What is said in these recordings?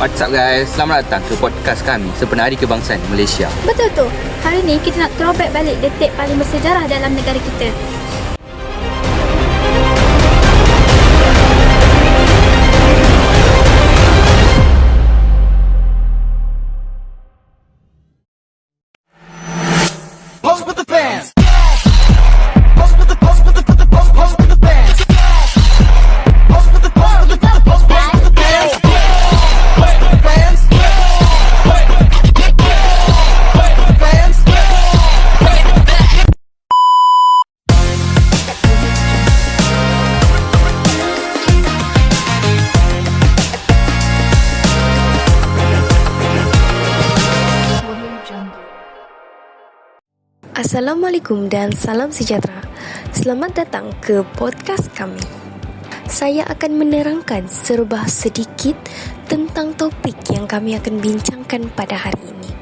What's up guys? Selamat datang ke podcast kami Sepenari Kebangsaan Malaysia Betul tu. Hari ni kita nak throwback balik detik paling bersejarah dalam negara kita. Assalamualaikum dan salam sejahtera. Selamat datang ke podcast kami. Saya akan menerangkan serba sedikit tentang topik yang kami akan bincangkan pada hari ini.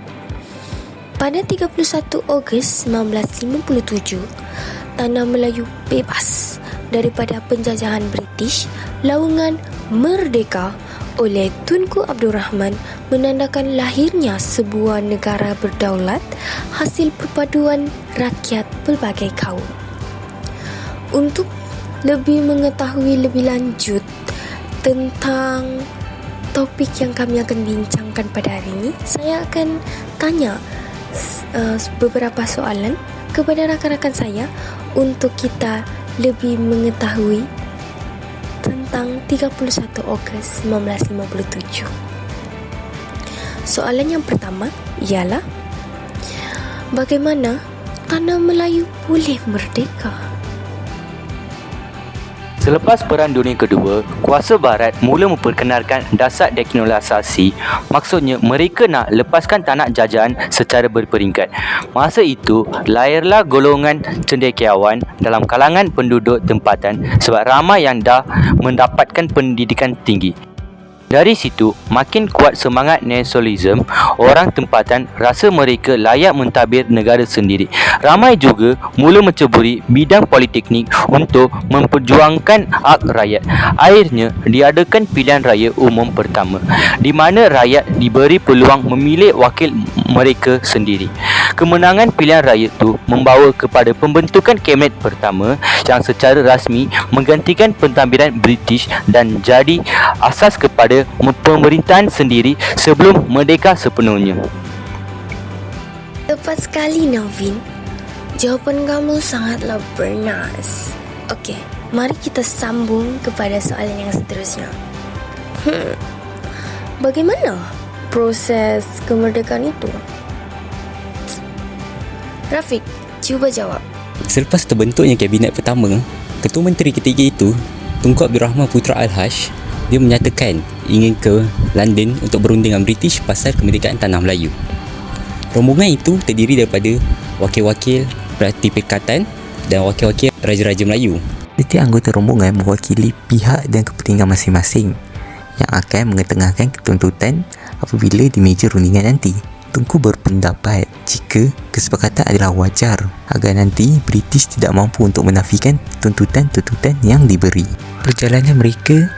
Pada 31 Ogos 1957, Tanah Melayu bebas daripada penjajahan British, laungan Merdeka oleh Tunku Abdul Rahman menandakan lahirnya sebuah negara berdaulat hasil perpaduan rakyat pelbagai kaum. Untuk lebih mengetahui lebih lanjut tentang topik yang kami akan bincangkan pada hari ini, saya akan tanya uh, beberapa soalan kepada rakan-rakan saya untuk kita lebih mengetahui tentang 31 Ogos 1957. Soalan yang pertama ialah bagaimana tanah Melayu boleh merdeka? Selepas Perang Dunia Kedua, kuasa barat mula memperkenalkan dasar dekolonisasi. Maksudnya, mereka nak lepaskan tanah jajahan secara berperingkat. Masa itu, lahirlah golongan cendekiawan dalam kalangan penduduk tempatan sebab ramai yang dah mendapatkan pendidikan tinggi. Dari situ, makin kuat semangat nasionalisme, orang tempatan rasa mereka layak mentadbir negara sendiri. Ramai juga mula menceburi bidang politeknik untuk memperjuangkan hak rakyat. Akhirnya, diadakan pilihan raya umum pertama, di mana rakyat diberi peluang memilih wakil mereka sendiri. Kemenangan pilihan raya itu membawa kepada pembentukan kabinet pertama yang secara rasmi menggantikan pentadbiran British dan jadi asas kepada pemerintahan sendiri sebelum merdeka sepenuhnya. Tepat sekali Navin. Jawapan kamu sangatlah bernas. Okey, mari kita sambung kepada soalan yang seterusnya. Hmm. Bagaimana proses kemerdekaan itu? Rafiq, cuba jawab. Selepas terbentuknya kabinet pertama, Ketua Menteri ketiga itu, Tunku Abdul Rahman Putra Al-Hash, dia menyatakan ingin ke London untuk berunding dengan British pasal kemerdekaan Tanah Melayu. Rombongan itu terdiri daripada wakil-wakil Berarti Perikatan dan wakil-wakil Raja-Raja Melayu. Setiap anggota rombongan mewakili pihak dan kepentingan masing-masing yang akan mengetengahkan tuntutan apabila di meja rundingan nanti. Tunku berpendapat jika kesepakatan adalah wajar agar nanti British tidak mampu untuk menafikan tuntutan-tuntutan yang diberi. Perjalanan mereka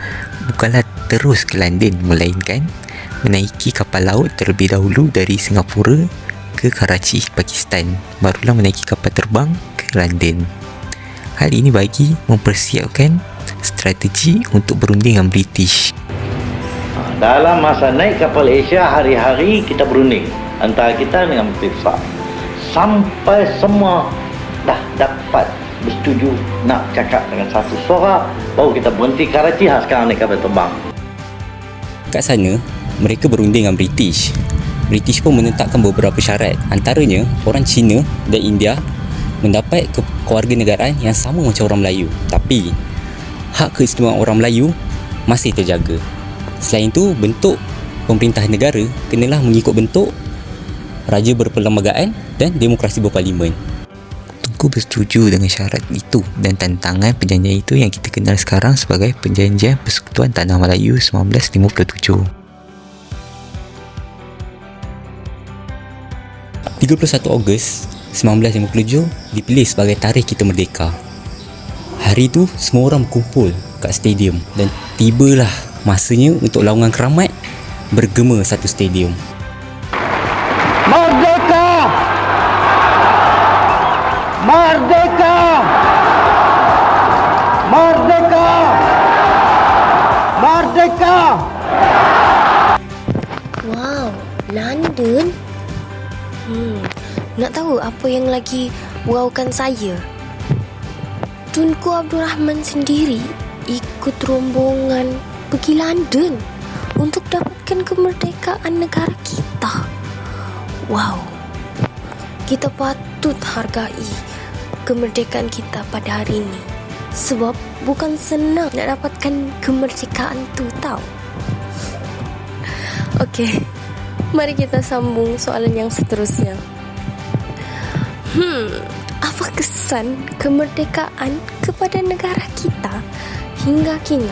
bukanlah terus ke London melainkan menaiki kapal laut terlebih dahulu dari Singapura ke Karachi, Pakistan barulah menaiki kapal terbang ke London. Hal ini bagi mempersiapkan strategi untuk berunding dengan British. Dalam masa naik kapal Asia hari-hari kita berunding antara kita dengan British sampai semua dah dapat bersetuju nak cakap dengan satu suara baru kita berhenti Karachi ha, sekarang naik kapal terbang Kat sana, mereka berunding dengan British. British pun menetapkan beberapa syarat. Antaranya, orang Cina dan India mendapat ke kewarganegaraan yang sama macam orang Melayu. Tapi, hak keistimewaan orang Melayu masih terjaga. Selain itu, bentuk pemerintah negara kenalah mengikut bentuk raja berperlembagaan dan demokrasi berparlimen. Tunku bersetuju dengan syarat itu dan tantangan perjanjian itu yang kita kenal sekarang sebagai Perjanjian Persekutuan Tanah Melayu 1957. 31 Ogos 1957 dipilih sebagai tarikh kita merdeka. Hari itu semua orang berkumpul kat stadium dan tibalah masanya untuk laungan keramat bergema satu stadium. Merdeka! Nak tahu apa yang lagi wowkan saya? Tunku Abdul Rahman sendiri ikut rombongan pergi London untuk dapatkan kemerdekaan negara kita. Wow, kita patut hargai kemerdekaan kita pada hari ini. Sebab bukan senang nak dapatkan kemerdekaan tu tau. Okey, mari kita sambung soalan yang seterusnya. Hmm, apa kesan kemerdekaan kepada negara kita hingga kini?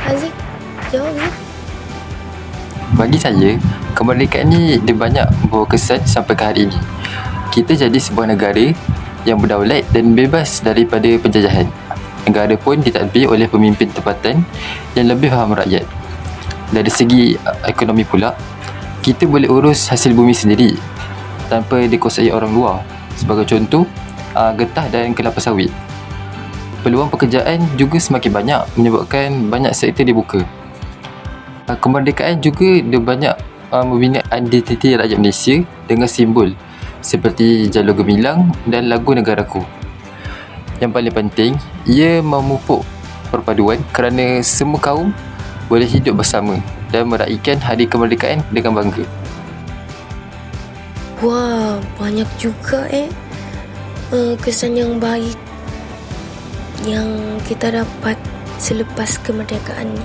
Haziq, jawab ya. Bagi saya, kemerdekaan ni dia banyak berkesan sampai ke hari ini. Kita jadi sebuah negara yang berdaulat dan bebas daripada penjajahan. Negara pun ditadbir oleh pemimpin tempatan yang lebih faham rakyat. Dari segi uh, ekonomi pula, kita boleh urus hasil bumi sendiri tanpa dikuasai orang luar. Sebagai contoh, uh, getah dan kelapa sawit. Peluang pekerjaan juga semakin banyak menyebabkan banyak sektor dibuka. Uh, kemerdekaan juga dia banyak uh, membina identiti rakyat Malaysia dengan simbol seperti jalur gemilang dan lagu negaraku. Yang paling penting, ia memupuk perpaduan kerana semua kaum boleh hidup bersama dan meraihkan hari kemerdekaan dengan bangga. Wah, banyak juga eh uh, kesan yang baik yang kita dapat selepas kemerdekaan ni.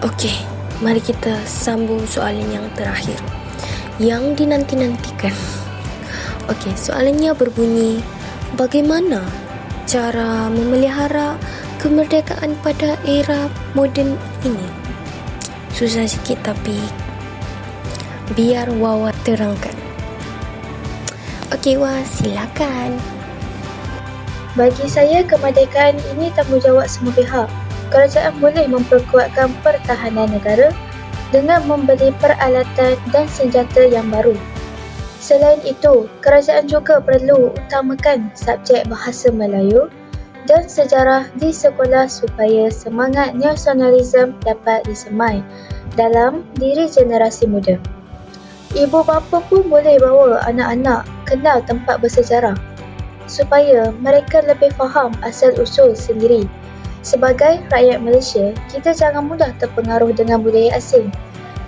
Okey, mari kita sambung soalan yang terakhir. Yang dinanti-nantikan. Okey, soalannya berbunyi, bagaimana cara memelihara kemerdekaan pada era moden ini? Susah sikit tapi biar Wawa terangkan. Okey, Wah, silakan. Bagi saya, kemerdekaan ini tanggungjawab semua pihak. Kerajaan boleh memperkuatkan pertahanan negara dengan membeli peralatan dan senjata yang baru. Selain itu, kerajaan juga perlu utamakan subjek bahasa Melayu dan sejarah di sekolah supaya semangat nasionalisme dapat disemai dalam diri generasi muda. Ibu bapa pun boleh bawa anak-anak kenal tempat bersejarah supaya mereka lebih faham asal-usul sendiri. Sebagai rakyat Malaysia, kita jangan mudah terpengaruh dengan budaya asing.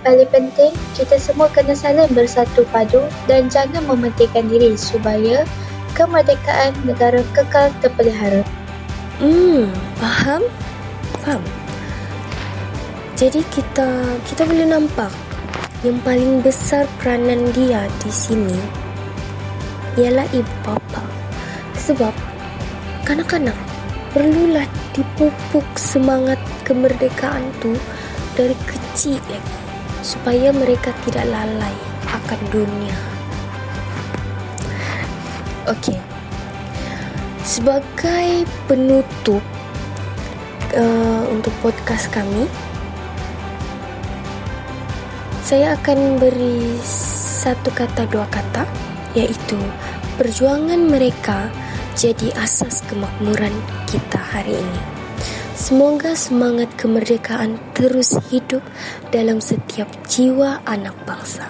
Paling penting, kita semua kena saling bersatu padu dan jangan mementingkan diri supaya kemerdekaan negara kekal terpelihara. Hmm, faham? Faham. Jadi kita kita boleh nampak yang paling besar peranan dia di sini ialah ibu bapa. Sebab kanak-kanak perlulah dipupuk semangat kemerdekaan tu dari kecil lagi supaya mereka tidak lalai akan dunia. Okey. Sebagai penutup uh, untuk podcast kami, saya akan beri satu kata dua kata iaitu perjuangan mereka jadi asas kemakmuran kita hari ini. Semoga semangat kemerdekaan terus hidup dalam setiap jiwa anak bangsa.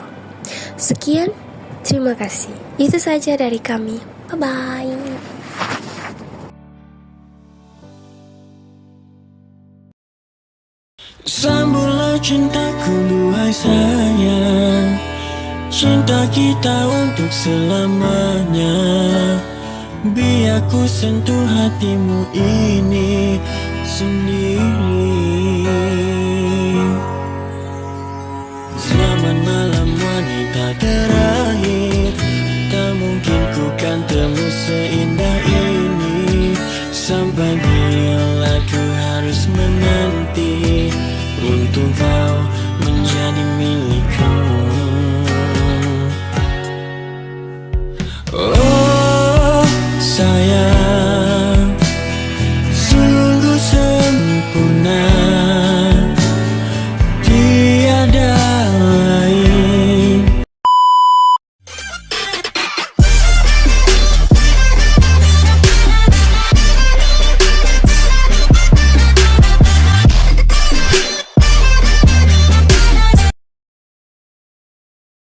Sekian, terima kasih. Itu saja dari kami. Bye-bye. Sambutlah cintaku duhai sayang Cinta kita untuk selamanya. Biar ku sentuh hatimu ini sendiri. Selamat malam wanita terakhir. Tak mungkin ku kan temu seindah ini